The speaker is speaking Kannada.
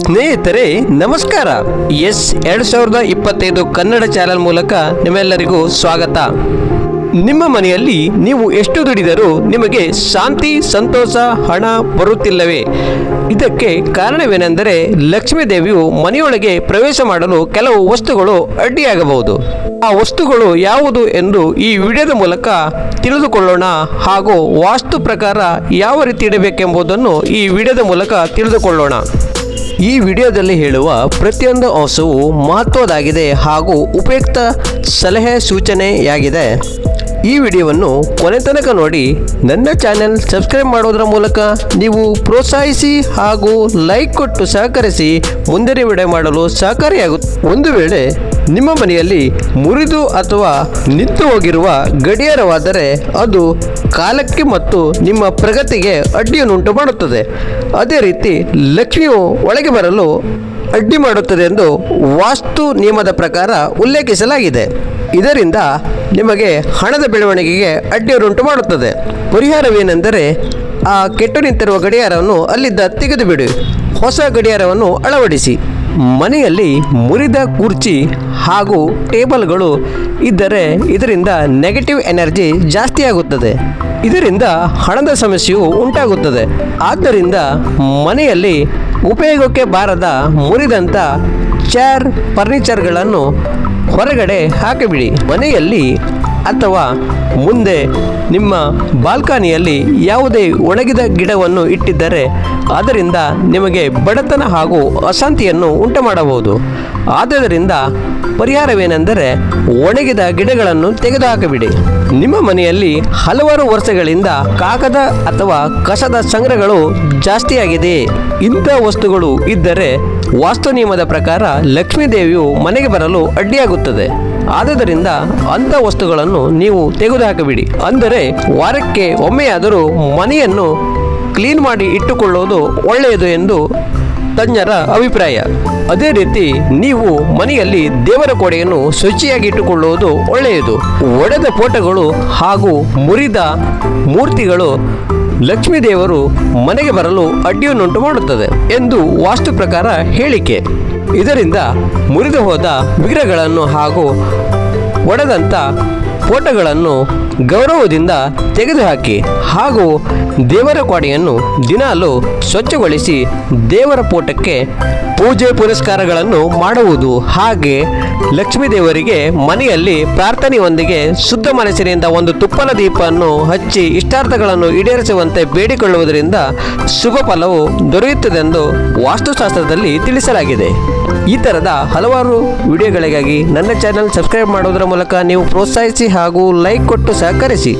ಸ್ನೇಹಿತರೆ, ನಮಸ್ಕಾರ. ಎಸ್, ಎರಡು ಸಾವಿರದ ಇಪ್ಪತ್ತೈದು ಕನ್ನಡ ಚಾನೆಲ್ ಮೂಲಕ ನಿಮ್ಮೆಲ್ಲರಿಗೂ ಸ್ವಾಗತ. ನಿಮ್ಮ ಮನೆಯಲ್ಲಿ ನೀವು ಎಷ್ಟು ದುಡಿದರೂ ನಿಮಗೆ ಶಾಂತಿ, ಸಂತೋಷ, ಹಣ ಬರುತ್ತಿಲ್ಲವೇ? ಇದಕ್ಕೆ ಕಾರಣವೇನೆಂದರೆ ಲಕ್ಷ್ಮೀ ದೇವಿಯು ಮನೆಯೊಳಗೆ ಪ್ರವೇಶ ಮಾಡಲು ಕೆಲವು ವಸ್ತುಗಳು ಅಡ್ಡಿಯಾಗಬಹುದು. ಆ ವಸ್ತುಗಳು ಯಾವುದು ಎಂದು ಈ ವಿಡಿಯೋದ ಮೂಲಕ ತಿಳಿದುಕೊಳ್ಳೋಣ ಹಾಗೂ ವಾಸ್ತು ಪ್ರಕಾರ ಯಾವ ರೀತಿ ಇಡಬೇಕೆಂಬುದನ್ನು ಈ ವಿಡಿಯೋದ ಮೂಲಕ ತಿಳಿದುಕೊಳ್ಳೋಣ. ಈ ವಿಡಿಯೋದಲ್ಲಿ ಹೇಳುವ ಪ್ರತಿಯೊಂದು ಅಂಶವು ಮಹತ್ವದಾಗಿದೆ ಹಾಗೂ ಉಪಯುಕ್ತ ಸಲಹೆ ಸೂಚನೆಯಾಗಿದೆ. ಈ ವಿಡಿಯೋವನ್ನು ಕೊನೆ ತನಕ ನೋಡಿ, ನನ್ನ ಚಾನೆಲ್ ಸಬ್ಸ್ಕ್ರೈಬ್ ಮಾಡೋದರ ಮೂಲಕ ನೀವು ಪ್ರೋತ್ಸಾಹಿಸಿ ಹಾಗೂ ಲೈಕ್ ಕೊಟ್ಟು ಸಹಕರಿಸಿ ಮುಂದಿನ ವಿಡಿಯೋ ಮಾಡಲು ಸಹಕಾರಿಯಾಗುತ್ತೆ ಒಂದು ವೇಳೆ ನಿಮ್ಮ ಮನೆಯಲ್ಲಿ ಮುರಿದು ಅಥವಾ ನಿಂತು ಹೋಗಿರುವ ಗಡಿಯಾರವಾದರೆ ಅದು ಕಾಲಕ್ಕೆ ಮತ್ತು ನಿಮ್ಮ ಪ್ರಗತಿಗೆ ಅಡ್ಡಿಯನ್ನುಂಟು ಮಾಡುತ್ತದೆ. ಅದೇ ರೀತಿ ಲಕ್ಷ್ಮಿಯು ಒಳಗೆ ಬರಲು ಅಡ್ಡಿ ಮಾಡುತ್ತದೆ ಎಂದು ವಾಸ್ತು ನಿಯಮದ ಪ್ರಕಾರ ಉಲ್ಲೇಖಿಸಲಾಗಿದೆ. ಇದರಿಂದ ನಿಮಗೆ ಹಣದ ಬೆಳವಣಿಗೆಗೆ ಅಡ್ಡಿಯನ್ನುಂಟು ಮಾಡುತ್ತದೆ. ಪರಿಹಾರವೇನೆಂದರೆ ಆ ಕೆಟ್ಟು ನಿಂತಿರುವ ಗಡಿಯಾರವನ್ನು ಅಲ್ಲಿದ್ದ ತೆಗೆದುಬಿಡಿ. ಹೊಸ ಗಡಿಯಾರವನ್ನು ಅಳವಡಿಸಿ. ಮನೆಯಲ್ಲಿ ಮುರಿದ ಕುರ್ಚಿ ಹಾಗೂ ಟೇಬಲ್ಗಳು ಇದ್ದರೆ ಇದರಿಂದ ನೆಗೆಟಿವ್ ಎನರ್ಜಿ ಜಾಸ್ತಿ ಆಗುತ್ತದೆ. ಇದರಿಂದ ಹಣದ ಸಮಸ್ಯೆಯು ಉಂಟಾಗುತ್ತದೆ. ಆದ್ದರಿಂದ ಮನೆಯಲ್ಲಿ ಉಪಯೋಗಕ್ಕೆ ಬಾರದ ಮುರಿದಂಥ ಚೇರ್ ಫರ್ನಿಚರ್ಗಳನ್ನು ಹೊರಗಡೆ ಹಾಕಿಬಿಡಿ. ಮನೆಯಲ್ಲಿ ಅಥವಾ ಮುಂದೆ ನಿಮ್ಮ ಬಾಲ್ಕನಿಯಲ್ಲಿ ಯಾವುದೇ ಒಣಗಿದ ಗಿಡವನ್ನು ಇಟ್ಟಿದ್ದರೆ ಅದರಿಂದ ನಿಮಗೆ ಬಡತನ ಹಾಗೂ ಅಶಾಂತಿಯನ್ನು ಉಂಟು ಮಾಡಬಹುದು ಆದ್ದರಿಂದ ಪರಿಹಾರವೇನೆಂದರೆ ಒಣಗಿದ ಗಿಡಗಳನ್ನು ತೆಗೆದುಹಾಕಿಬಿಡಿ. ನಿಮ್ಮ ಮನೆಯಲ್ಲಿ ಹಲವಾರು ವರ್ಷಗಳಿಂದ ಕಾಗದ ಅಥವಾ ಕಸದ ಸಂಗ್ರಹಗಳು ಜಾಸ್ತಿಯಾಗಿದೆ. ಇಂಥ ವಸ್ತುಗಳು ಇದ್ದರೆ ವಾಸ್ತು ನಿಯಮದ ಪ್ರಕಾರ ಲಕ್ಷ್ಮೀದೇವಿಯು ಮನೆಗೆ ಬರಲು ಅಡ್ಡಿಯಾಗುತ್ತದೆ. ಆದುದರಿಂದ ಅಂಥ ವಸ್ತುಗಳನ್ನು ನೀವು ತೆಗೆದುಹಾಕಬಿಡಿ. ಅಂದರೆ ವಾರಕ್ಕೆ ಒಮ್ಮೆಯಾದರೂ ಮನೆಯನ್ನು ಕ್ಲೀನ್ ಮಾಡಿ ಇಟ್ಟುಕೊಳ್ಳುವುದು ಒಳ್ಳೆಯದು ಎಂದು ತಜ್ಞರ ಅಭಿಪ್ರಾಯ. ಅದೇ ರೀತಿ ನೀವು ಮನೆಯಲ್ಲಿ ದೇವರ ಕೊಡೆಯನ್ನು ಶುಚಿಯಾಗಿ ಇಟ್ಟುಕೊಳ್ಳುವುದು ಒಳ್ಳೆಯದು. ಒಡೆದ ಫೋಟೋಗಳು ಹಾಗೂ ಮುರಿದ ಮೂರ್ತಿಗಳು ಲಕ್ಷ್ಮೀ ದೇವರು ಮನೆಗೆ ಬರಲು ಅಡ್ಡಿಯನ್ನುಂಟು ಮಾಡುತ್ತದೆ ಎಂದು ವಾಸ್ತು ಪ್ರಕಾರ ಹೇಳಿಕೆ. ಇದರಿಂದ ಮುರಿದು ಹೋದ ವಿಗ್ರಹಗಳನ್ನು ಹಾಗೂ ಒಡೆದಂಥ ಫೋಟೋಗಳನ್ನು ಗೌರವದಿಂದ ತೆಗೆದುಹಾಕಿ ಹಾಗೂ ದೇವರ ಕೊಡೆಯನ್ನು ದಿನಾಲು ಸ್ವಚ್ಛಗೊಳಿಸಿ ದೇವರ ಫೋಟಕ್ಕೆ ಪೂಜೆ ಪುರಸ್ಕಾರಗಳನ್ನು ಮಾಡುವುದು. ಹಾಗೆ ಲಕ್ಷ್ಮೀ ದೇವರಿಗೆ ಮನೆಯಲ್ಲಿ ಪ್ರಾರ್ಥನೆಯೊಂದಿಗೆ ಶುದ್ಧ ಮನಸ್ಸಿನಿಂದ ಒಂದು ತುಪ್ಪಲ ದೀಪವನ್ನು ಹಚ್ಚಿ ಇಷ್ಟಾರ್ಥಗಳನ್ನು ಈಡೇರಿಸುವಂತೆ ಬೇಡಿಕೊಳ್ಳುವುದರಿಂದ ಶುಭ ಫಲವು ದೊರೆಯುತ್ತದೆಂದು ವಾಸ್ತುಶಾಸ್ತ್ರದಲ್ಲಿ ತಿಳಿಸಲಾಗಿದೆ. ಈ ಥರದ ಹಲವಾರು ವಿಡಿಯೋಗಳಿಗಾಗಿ ನನ್ನ ಚಾನೆಲ್ ಸಬ್ಸ್ಕ್ರೈಬ್ ಮಾಡೋದರ ಮೂಲಕ ನೀವು ಪ್ರೋತ್ಸಾಹಿಸಿ ಹಾಗೂ ಲೈಕ್ ಕೊಟ್ಟು ಸಹಕರಿಸಿ.